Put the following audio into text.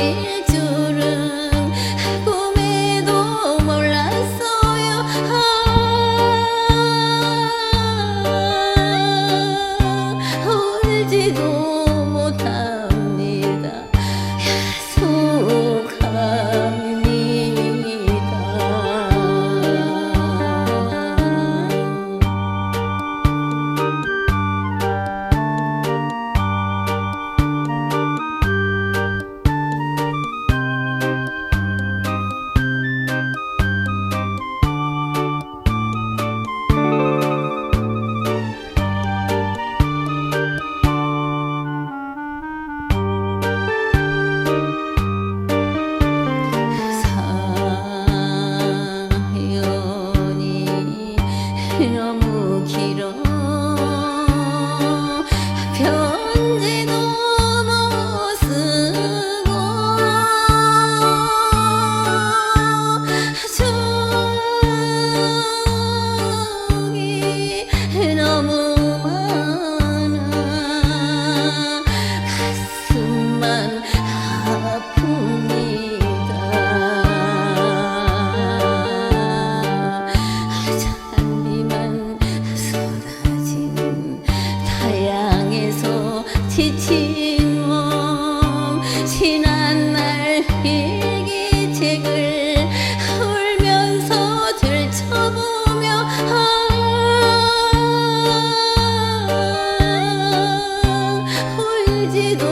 yeah. 지친 몸 지난 날 일기책을 울면서 들춰보며 아 울지도